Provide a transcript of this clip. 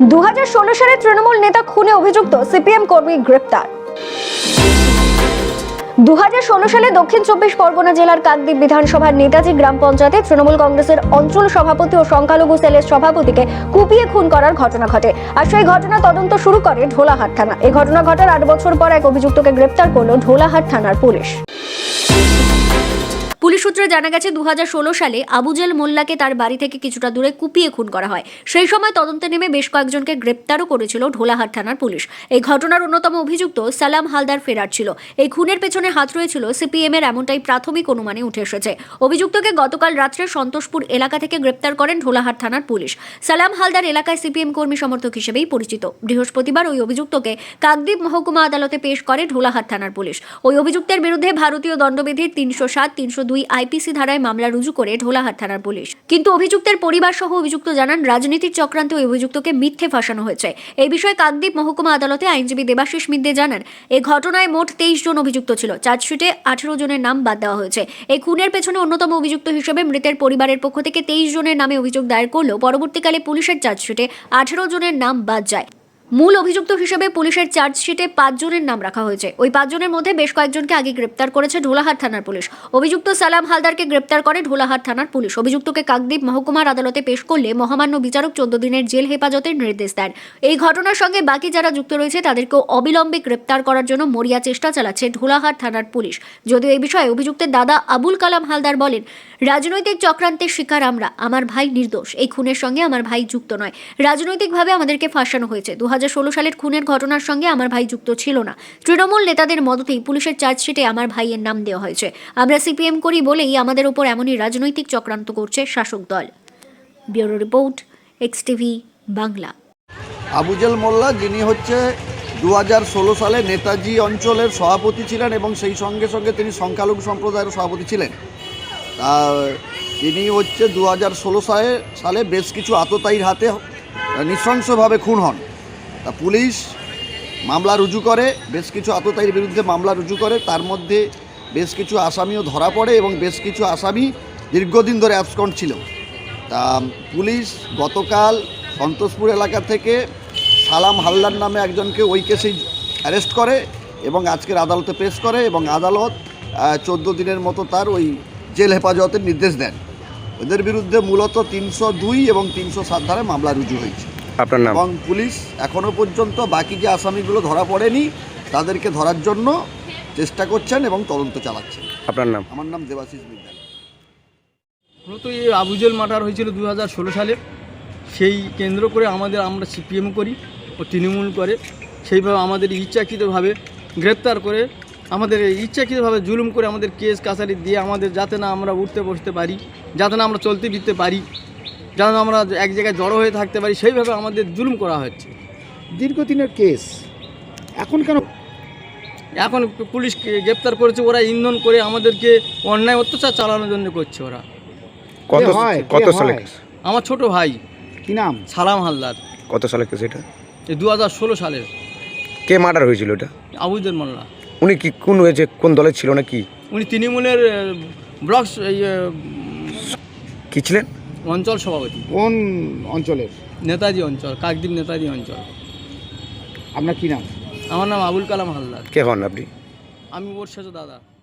দু সালে তৃণমূল নেতা খুনে অভিযুক্ত সিপিএম কর্মী গ্রেপ্তার। দুহাজার ষোলো সালে দক্ষিণ চব্বিশ পরগনা জেলার কাকদ্বীপ বিধানসভার নেতাজি গ্রাম পঞ্চায়েতে তৃণমূল কংগ্রেসের অঞ্চল সভাপতি ও সংখ্যালঘু সেলের সভাপতিকে কুপিয়ে খুন করার ঘটনা ঘটে। আর সেই ঘটনা তদন্ত শুরু করে ঢোলাহাট থানা। এই ঘটনা ঘটার আট বছর পর এক অভিযুক্তকে গ্রেপ্তার করল ঢোলাহাট থানার পুলিশ পুলিশ। সূত্রে জানা গেছে দু হাজার ষোলো সালে আবুজেল মোল্লাকে তার বাড়ি থেকে কিছুটা দূরে কুপিয়ে খুন করা হয়। সেই সময় তদন্তে নেমে বেশ কয়েকজনকে গ্রেপ্তারও করেছিল ঢোলাহাট থানার পুলিশ। এই ঘটনার অন্যতম অভিযুক্ত সালাম হালদার ফেরার ছিল। এই খুনের পেছনে হাত রয়েছিল সিপিএম এর এমনটাই প্রাথমিক অনুমানে উঠে এসেছে। অভিযুক্তকে গতকাল রাত্রে সন্তোষপুর এলাকা থেকে গ্রেপ্তার করেন ঢোলাহাট থানার পুলিশ। সালাম হালদার এলাকায় সিপিএম কর্মী সমর্থক হিসেবেই পরিচিত। বৃহস্পতিবার ওই অভিযুক্তকে কাকদ্বীপ মহকুমা আদালতে পেশ করে ঢোলাহাট থানার পুলিশ। ওই অভিযুক্তের বিরুদ্ধে ভারতীয় দণ্ডবিধির তিনশো সাত, তিনশো দুই আইপিসি ধারায় মামলা রুজু করে ঢোলাহাট থানার পুলিশ। কিন্তু অভিযুক্তের পরিবার সহ অভিযুক্ত জানান, রাজনীতির চক্রান্তে ওই অভিযুক্তকে মিথ্যে ফাঁসানো হয়েছে। এই বিষয়ে কাকদ্বীপ মহকুমা আদালতে আইনজীবী দেবাশিস মিদ্দে জানান এই ঘটনায় মোট তেইশ জন অভিযুক্ত ছিল। চার্জশিটে আঠেরো জনের নাম বাদ দেওয়া হয়েছে। এই খুনের পেছনে অন্যতম অভিযুক্ত হিসেবে মৃতের পরিবারের পক্ষ থেকে তেইশ জনের নামে অভিযোগ দায়ের করলেও পরবর্তীকালে পুলিশের চার্জশিটে আঠেরো জনের নাম বাদ যায়। মূল অভিযুক্ত হিসেবে পুলিশের চার্জশিটে পাঁচজনের নাম রাখা হয়েছে। ওই পাঁচজনের মধ্যে বেশ কয়েকজনকে আগে গ্রেপ্তার করেছে ঢোলাহাট থানার পুলিশ। অভিযুক্ত সালাম হালদারকে গ্রেপ্তার করে ঢোলাহাট থানার পুলিশ। অভিযুক্তকে কাকদ্বীপ মহকুমার আদালতে পেশ করলে মহামান্য বিচারক চোদ্দ দিনের জেল হেফাজতের নির্দেশ দেন। এই ঘটনার সঙ্গে বাকি যারা যুক্ত রয়েছে, তাদেরকেও অবিলম্বে গ্রেপ্তার করার জন্য মরিয়া চেষ্টা চালাচ্ছে ঢোলাহাট থানার পুলিশ। যদিও এই বিষয়ে অভিযুক্তের দাদা আবুল কালাম হালদার বলেন, রাজনৈতিক চক্রান্তের শিকার আমরা, আমার ভাই নির্দোষ। এই খুনের সঙ্গে আমার ভাই যুক্ত নয়। রাজনৈতিকভাবে আমাদেরকে ফাঁসানো হয়েছে। দু হাজার সালের খুনের ঘটনার সঙ্গে আমার ভাই যুক্ত ছিল না। তৃণমূল নেতাদের মদতেই পুলিশের চার্জশিটে আমার ভাইয়ের নাম দেওয়া হয়েছে। আমরা সিপিএম করি বলেই আমাদের ওপর এমনই রাজনৈতিক চক্রান্ত করছে শাসক দল। Bureau report, X TV, Bangla. Abujel Molla, যিনি হচ্ছে দু হাজার ষোলো সালে নেতাজি অঞ্চলের সভাপতি ছিলেন এবং সেই সঙ্গে সঙ্গে তিনি সংখ্যালঘু সম্প্রদায়ের সভাপতি ছিলেন। তিনি হচ্ছে দু হাজার ষোলো সালে সালে বেশ কিছু আততায়ীর হাতে নৃশংসভাবে খুন হন। তা পুলিশ মামলা রুজু করে, বেশ কিছু আততায়ীর বিরুদ্ধে মামলা রুজু করে, তার মধ্যে বেশ কিছু আসামিও ধরা পড়ে এবং বেশ কিছু আসামি দীর্ঘদিন ধরে অ্যাবসকন্ড ছিল। তা পুলিশ গতকাল সন্তোষপুর এলাকা থেকে সালাম হালদার নামে একজনকে ওই কেসেই অ্যারেস্ট করে এবং আজকের আদালতে পেশ করে এবং আদালত চোদ্দ দিনের মতো তার ওই জেল হেফাজতের নির্দেশ দেন। ওদের বিরুদ্ধে মূলত তিনশো দুই এবং তিনশো সাত ধারায় মামলা রুজু হয়েছে। আপনার নাম? এবং পুলিশ এখনও পর্যন্ত বাকি যে আসামিগুলো ধরা পড়েনি তাদেরকে ধরার জন্য চেষ্টা করছেন এবং তদন্ত চালাচ্ছেন। আপনার নাম? আমার নাম দেবাশিস বিদ্যান মূলত এই আবুজেল মার্ডার হয়েছিল দু হাজার ষোলো সালে। সেই কেন্দ্র করে আমাদের আমরা সিপিএম করি ও তৃণমূল করে। সেইভাবে আমাদের ইচ্ছাকৃতভাবে গ্রেপ্তার করে আমাদের ইচ্ছাকৃতভাবে জুলুম করে আমাদের কেস কাছারি দিয়ে আমাদের যাতে না আমরা উঠতে বসতে পারি যাতে না আমরা চলতে ফিরতে পারি। যাতে না আমরা এক জায়গায় জড়ো হয়ে থাকতে পারি সেইভাবে আমাদের জুলুম করা হচ্ছে। দীর্ঘদিনের কেস এখন কেন? এখন পুলিশ গ্রেপ্তার করেছে ওরা ইন্ধন করে আমাদেরকে অন্যায় অত্যাচার চালানোর জন্য করছে ওরা। কত হয়? কত সালে কেস? আমার ছোট ভাই। কি নাম? সালাম হালদার। কত সালে কেস এটা? এই দু হাজার ষোলো সালের কে মার্ডার হয়েছিল এটা? আবুদের মোল্লা। উনি কি কোন হয়েছে কোন দলে ছিল না কি উনি তৃণমূলের ব্লক স- কি ছিলেন? অঞ্চল সভাপতি। কোন অঞ্চলের? নেতাজি অঞ্চল কাকদ্বীপ নেতাজি অঞ্চল। আপনার কী নাম? আমার নাম আবুল কালাম হালদার। কে হন আপনি? আমি ওর সাথে দাদা।